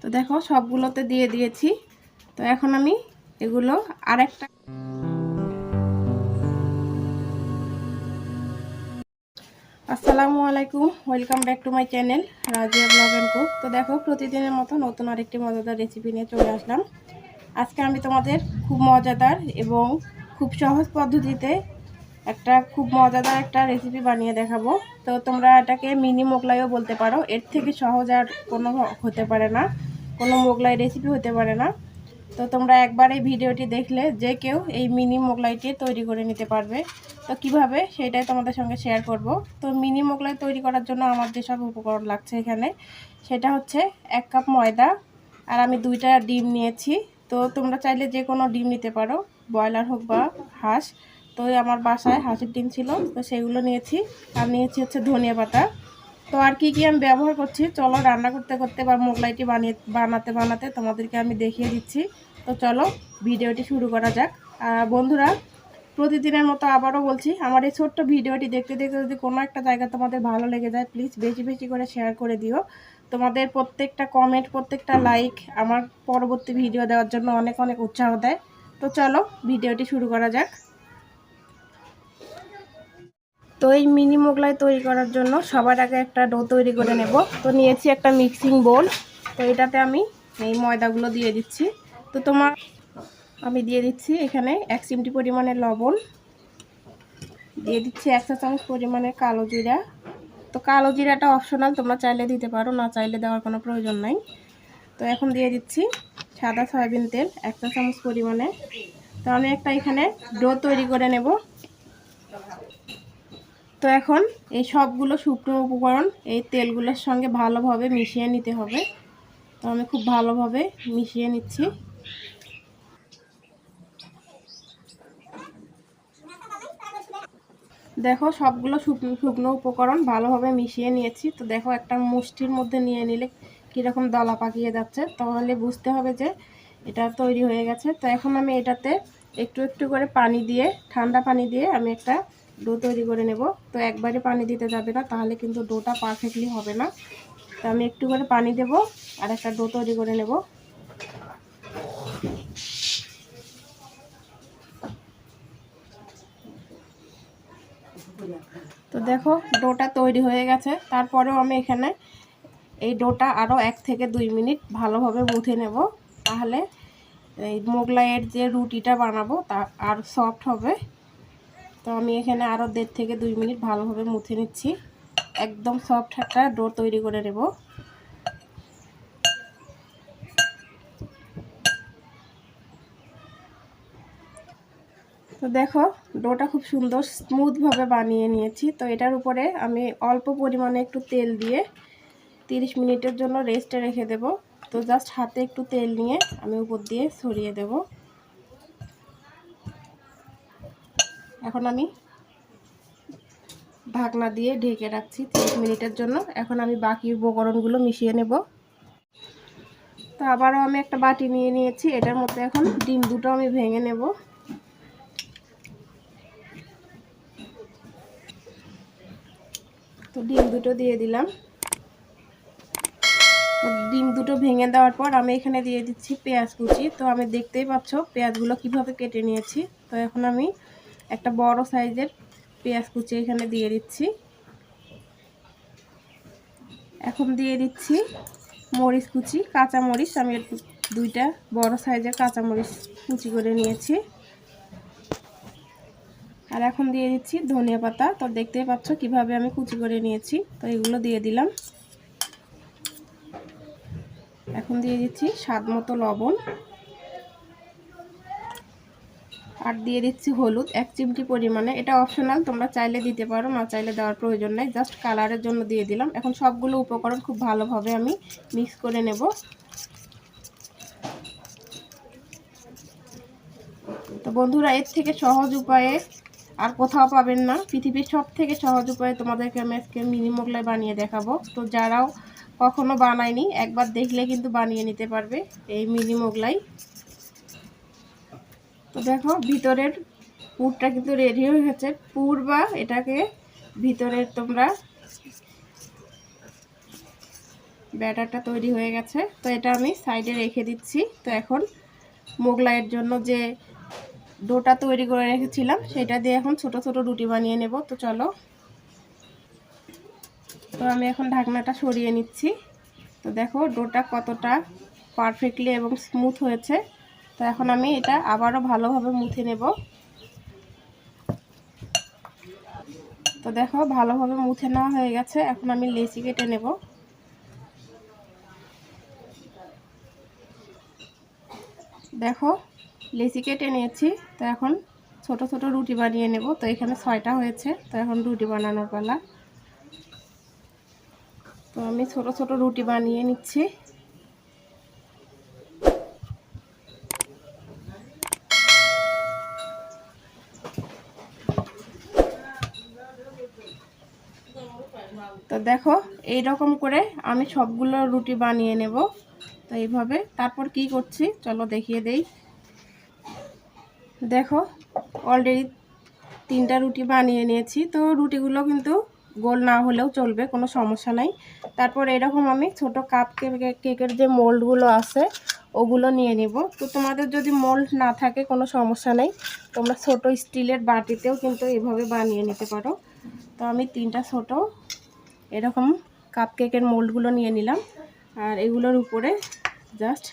তো দেখো, সবগুলোতে দিয়ে দিয়েছি। তো এখন আমি এগুলো আরেকটা আসসালামু আলাইকুম, welcome back to my channel, Razia blog and cook. তো দেখো, প্রতিদিনের মতো নতুন আরেকটি মজাদার রেসিপি নিয়ে চলে আসলাম। আজকে আমি তোমাদের খুব মজাদার এবং খুব সহজ পদ্ধতিতে একটা খুব মজাদার একটা রেসিপি বানিয়ে দেখাবো। তো তোমরা এটাকে মিনি মোগলাইও বলতে পারো, এর থেকে সহজ আর কোনো হতে পারে না। কোনো মোগলাই রেসিপি হতে পারে না। তো তোমরা একবার এই ভিডিওটি দেখলে যে কেউ এই মিনি মোগলাইটি তৈরি করে নিতে পারবে। তো কীভাবে? সেটাই তোমাদের সঙ্গে শেয়ার করব। তো মিনি মোগলাই তৈরি করার জন্য আমার যেসব উপকরণ লাগছে এখানে, সেটা হচ্ছে এক কাপ ময়দা আর আমি দুইটা ডিম নিয়েছি। তো তোমরা চাইলে যে কোনো ডিম নিতে পারো, ব্রয়লার হোক বা হাঁস। তো আমার বাসায় হাঁসের ডিম ছিল, তো সেগুলো নিয়েছি। আর নিয়েছি হচ্ছে ধনিয়া পাতা। তো আর কি কি আমি ব্যবহার করছি? চলো রান্না করতে করতে বা মোগলাইটি বানিয়ে, বানাতে বানাতে তোমাদেরকে আমি দেখিয়ে দিচ্ছি। তো চলো ভিডিওটি শুরু করা যাক। বন্ধুরা, প্রতিদিনের মতো আবারও বলছি, আমার এই ছোট্ট ভিডিওটি দেখতে দেখতে যদি কোনো একটা জায়গা তোমাদের ভালো লেগে যায় প্লিজ বেশি বেশি করে শেয়ার করে দিও। তোমাদের প্রত্যেকটা কমেন্ট প্রত্যেকটা লাইক আমার পরবর্তী ভিডিও দেওয়ার জন্য অনেক অনেক উৎসাহ দেয়। তো চলো ভিডিওটি শুরু করা যাক। তো এই মিনি মোগলাই তৈরি করার জন্য সবার আগে একটা ডো তৈরি করে নেব। তো নিয়েছি একটা মিক্সিং বোল তো এটাতে আমি এই ময়দাগুলো দিয়ে দিচ্ছি। তো তোমার আমি দিয়ে দিচ্ছি এখানে এক চিমটি পরিমাণে লবণ। দিয়ে দিচ্ছি এক চামচ পরিমাণে কালো জিরা। তো কালো জিরাটা অপশনাল তোমরা চাইলে দিতে পারো, না চাইলে দেওয়ার কোনো প্রয়োজন নাই। তো এখন দিয়ে দিচ্ছি সাদা সয়াবিন তেল, এক চামচ পরিমাণে। তো আমি একটা এখানে ডো তৈরি করে নেব। তো এখন এই সবগুলো শুকনো উপকরণ এই তেলগুলোর সঙ্গে ভালোভাবে মিশিয়ে নিতে হবে। তো আমি খুব ভালোভাবে মিশিয়ে নিচ্ছি। দেখো সবগুলো শুকনো শুকনো উপকরণ ভালোভাবে মিশিয়ে নিয়েছি। তো দেখো একটা মুষ্টির মধ্যে নিয়ে নিলে কীরকম দলা পাকিয়ে যাচ্ছে। তাহলে বুঝতে হবে যে এটা তৈরি হয়ে গেছে। তো এখন আমি এটাতে একটু একটু করে পানি দিয়ে, ঠান্ডা পানি দিয়ে আমি একটা ডো তৈরি করে নেব। তো একবারে পানি দিতে যাবে না, তাহলে কিন্তু ডোটা পারফেক্টলি হবে না। তো আমি একটু করে পানি দেব আর একটা ডো তৈরি করে নেব। তো দেখো, ডোটা তৈরি হয়ে গেছে। তারপরেও আমি এখানে এই ডোটা আরও এক থেকে দুই মিনিট ভালোভাবে মুথে নেব। তাহলে এই মোগলাইয়ের যে রুটিটা বানাবো তা আর সফট হবে। তো আমি এখানে আরও দেড় থেকে দুই মিনিট ভালোভাবে মুছে নিচ্ছি। একদম সফট একটা ডো তৈরি করে নেব। তো দেখো ডোটা খুব সুন্দর স্মুথভাবে বানিয়ে নিয়েছি। তো এটার উপরে আমি অল্প পরিমাণে একটু তেল দিয়ে 30 মিনিটের জন্য রেস্টে রেখে দেব। তো জাস্ট হাতে একটু তেল নিয়ে আমি উপর দিয়ে ছড়িয়ে দেব। এখন আমি ঢাকনা দিয়ে ঢেকে রাখছি 30 মিনিটের জন্য। এখন আমি বাকি উপকরণগুলো মিশিয়ে নেব। তো আবারও আমি একটা বাটি নিয়ে নিয়েছি। এটার মধ্যে এখন ডিম দুটো আমি ভেঙে নেব। তো ডিম দুটো দিয়ে দিলাম। ডিম দুটো ভেঙে দেওয়ার পর আমি এখানে দিয়ে দিচ্ছি পেঁয়াজ কুচি। তো আমি দেখতেই পাচ্ছ পেঁয়াজগুলো কীভাবে কেটে নিয়েছি। তো এখন আমি একটা বড় সাইজের পেঁয়াজ কুচি এখানে দিয়ে দিচ্ছি। এখন দিয়ে দিচ্ছি মরিচ কুচি, কাঁচা মরিচ। আমি দুইটা বড় সাইজের কাঁচা মরিচ কুচি করে নিয়েছি। আর এখন দিয়ে দিচ্ছি ধনিয়া পাতা। তো দেখতেই পাচ্ছ কীভাবে আমি কুচি করে নিয়েছি। তো এগুলো দিয়ে দিলাম। এখন দিয়ে দিচ্ছি স্বাদ মতো লবণ। আর দিয়ে দিচ্ছি হলুদ, এক চিমটি পরিমাণে। এটা অপশনাল তোমরা চাইলে দিতে পারো, না চাইলে দেওয়ার প্রয়োজন নেই। জাস্ট কালারের জন্য দিয়ে দিলাম। এখন সবগুলো উপকরণ খুব ভালোভাবে আমি মিক্স করে নেব। তো বন্ধুরা, এর থেকে সহজ উপায়ে আর কোথাও পাবেন না। পৃথিবীর সব থেকে সহজ উপায়ে তোমাদেরকে আমি আজকে মিনি মোগলাই বানিয়ে দেখাবো। তো যারাও কখনো বানায়নি, একবার দেখলে কিন্তু বানিয়ে নিতে পারবে এই মিনি মোগলাই। তো দেখো, ভিতরের পুরটা কিন্তু রেডি হয়ে গেছে। পুর বা এটাকে ভিতরের তোমরা ব্যাটারটা তৈরি হয়ে গেছে। তো এটা আমি সাইডে রেখে দিচ্ছি। তো এখন মোগলাইয়ের জন্য যে ডোটা তৈরি করে রেখেছিলাম, সেটা দিয়ে এখন ছোট ছোট রুটি বানিয়ে নেব। তো চলো। তো আমি এখন ঢাকনাটা সরিয়ে নিচ্ছি। তো দেখো, ডোটা কতটা পারফেক্টলি এবং স্মুথ হয়েছে। তো এখন আমি এটা আবারও ভালোভাবে মুথে নেব। তো দেখো, ভালোভাবে মুছে নেওয়া হয়ে গেছে। এখন আমি লেচি কেটে নেব। দেখো, লেচি কেটে নিয়েছি। তো এখন ছোট ছোট রুটি বানিয়ে নেব। তো এখানে ছয়টা হয়েছে। তো এখন রুটি বানানোর পালা। তো আমি ছোট ছোট রুটি বানিয়ে নিচ্ছি। দেখো এই রকম করে আমি সবগুলো রুটি বানিয়ে নেব। তো এইভাবে। তারপর কি করছি? চলো দেখিয়ে দেই। দেখো অলরেডি তিনটা রুটি বানিয়ে নিয়েছি। তো রুটিগুলো কিন্তু গোল না হলেও চলবে, কোনো সমস্যা নাই। তারপর এরকম আমি ছোট কাপ কেকের যে মোল্ডগুলো আছে, ওগুলো নিয়ে নেব। তো তোমাদের যদি মোল্ড না থাকে, কোনো সমস্যা নেই। তোমরা ছোট স্টিলের বাটিতেও কিন্তু এভাবে বানিয়ে নিতে পারো। তো আমি তিনটা ছোট এরকম কাপ কেকের মোল্ডগুলো নিয়ে নিলাম। আর এগুলোর উপরে জাস্ট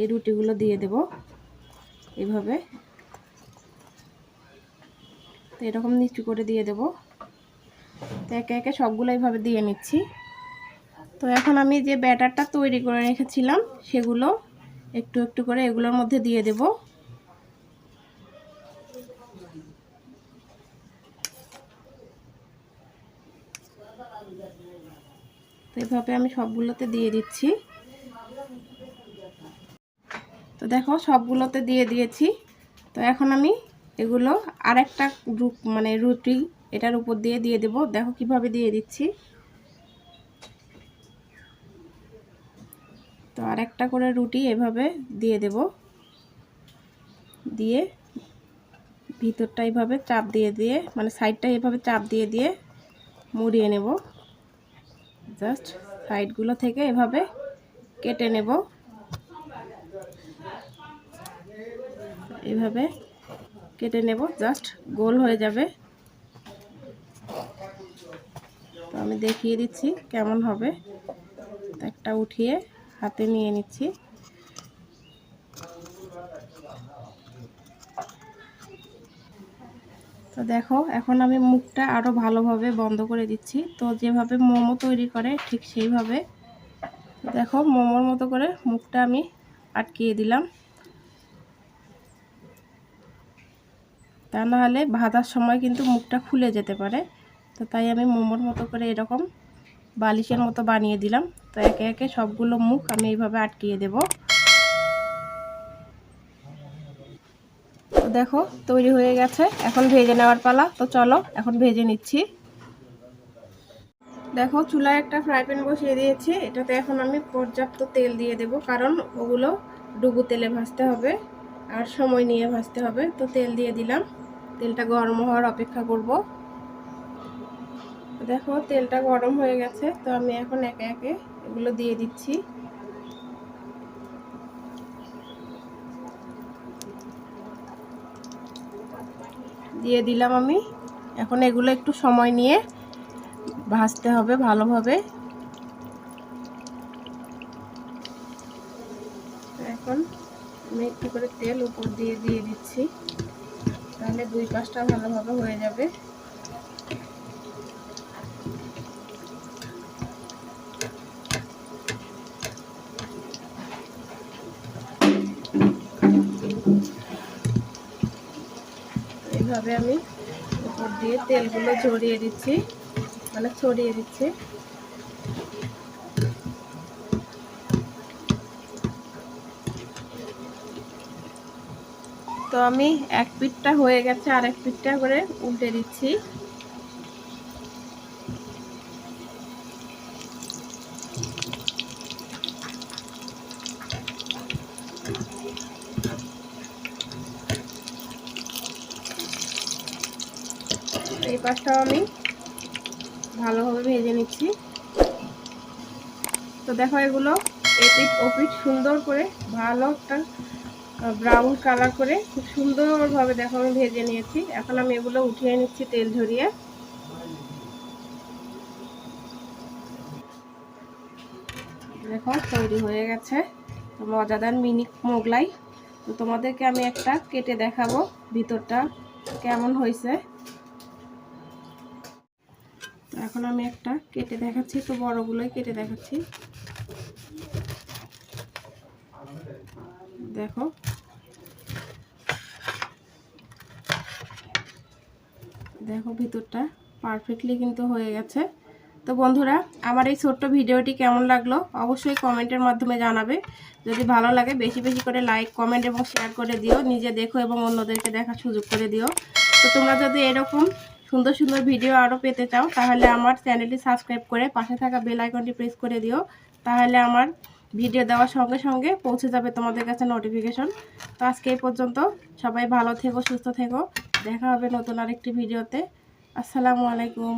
এই রুটিগুলো দিয়ে দেব এভাবে। তো এরকম নিচু করে দিয়ে দেব। তো একে একে সবগুলো এইভাবে দিয়ে নিচ্ছি। তো এখন আমি যে ব্যাটারটা তৈরি করে রেখেছিলাম, সেগুলো একটু একটু করে এগুলোর মধ্যে দিয়ে দেব। তো এইভাবে আমি সবগুলোতে দিয়ে দিচ্ছি। তো দেখো, সবগুলোতে দিয়ে দিয়েছি। তো এখন আমি এগুলো আরেকটা গ্রুপ মানে রুটি এটার উপর দিয়ে দিয়ে দেব। দেখো কীভাবে দিয়ে দিচ্ছি। তো আরেকটা করে রুটি এভাবে দিয়ে দেব। দিয়ে ভিতরটা এইভাবে চাপ দিয়ে দিয়ে মানে সাইডটা এভাবে চাপ দিয়ে দিয়ে মুড়িয়ে নেব। জাস্ট সাইডগুলো থেকে এভাবে কেটে নেব। এভাবে কেটে নেব, জাস্ট গোল হয়ে যাবে। তো আমি দেখিয়ে দিচ্ছি কেমন হবে। একটা উঠিয়ে হাতে নিয়ে নিচ্ছি। তো দেখো, এখন আমি মুখটা আরও ভালোভাবে বন্ধ করে দিচ্ছি। তো যেভাবে মোমো তৈরি করে, ঠিক সেইভাবে। দেখো, মোমোর মতো করে মুখটা আমি আটকিয়ে দিলাম। তা নাহলে ভাজার সময় কিন্তু মুখটা খুলে যেতে পারে। তো তাই আমি মোমোর মতো করে এরকম বালিশের মতো বানিয়ে দিলাম। তো একে একে সবগুলো মুখ আমি এইভাবে আটকিয়ে দেব। দেখো, তৈরি হয়ে গেছে। এখন ভেজে নেওয়ার পালা। তো চলো, এখন ভেজে নিচ্ছি। দেখো, চুলায় একটা ফ্রাই প্যান বসিয়ে দিয়েছি। এটাতে এখন আমি পর্যাপ্ত তেল দিয়ে দেব, কারণ ওগুলো ডুবু তেলে ভাজতে হবে আর সময় নিয়ে ভাজতে হবে। তো তেল দিয়ে দিলাম। তেলটা গরম হওয়ার অপেক্ষা করব। দেখো, তেলটা গরম হয়ে গেছে। তো আমি এখন একে একে এগুলো দিয়ে দিচ্ছি। দিয়ে দিলাম আমি। এখন এগুলো একটু সময় নিয়ে ভাজতে হবে ভালোভাবে। এখন আমি একটু করে তেল উপর দিয়ে দিয়ে দিচ্ছি। তাহলে দুই পাঁচটা ভালোভাবে হয়ে যাবে। এইভাবে আমি উপর দিয়ে তেলগুলো ছড়িয়ে দিচ্ছি মানে ছড়িয়ে দিচ্ছি। তো আমি এক পিঠটা হয়ে গেছে আর এক পিঠটা করে উল্টে দিচ্ছি। এই পাশটাও আমি ভালোভাবে ভেজে নিচ্ছি। তো দেখো এগুলো এপিট ওপিট সুন্দর করে ভালো একটা ব্রাউন কালার করে খুব সুন্দরভাবে দেখো আমি ভেজে নিয়েছি। এখন আমি এগুলো উঠিয়ে নিচ্ছি তেল ঝরিয়ে। দেখো তৈরি হয়ে গেছে। মজাদার মিনি মোগলাই। তো তোমাদেরকে আমি একটা কেটে দেখাবো ভিতরটা কেমন হয়েছে। এখন আমি একটা কেটে দেখাচ্ছি তো বড়গুলোই কেটে দেখাচ্ছি। দেখো। দেখো ভিতরটা পারফেক্টলি কিন্তু হয়ে গেছে। তো বন্ধুরা, আমার এই ছোট্ট ভিডিওটি কেমন লাগল অবশ্যই কমেন্টের মাধ্যমে জানাবে। যদি ভালো লাগে, বেশি বেশি করে লাইক কমেন্ট এবং শেয়ার করে দিও। নিজে দেখো এবং অন্যদেরকে দেখার সুযোগ করে দিও। তো তোমরা যদি এরকম সুন্দর সুন্দর ভিডিও আরও পেতে চাও, তাহলে আমার চ্যানেলটি সাবস্ক্রাইব করে পাশে থাকা বেল আইকনটি প্রেস করে দিও। তাহলে আমার ভিডিও দেওয়ার সঙ্গে সঙ্গে পৌঁছে যাবে তোমাদের কাছে নোটিফিকেশন তো আজকে এই পর্যন্ত, সবাই ভালো থেকো, সুস্থ থেকো। দেখা হবে নতুন আরেকটি ভিডিওতে আসসালামু আলাইকুম।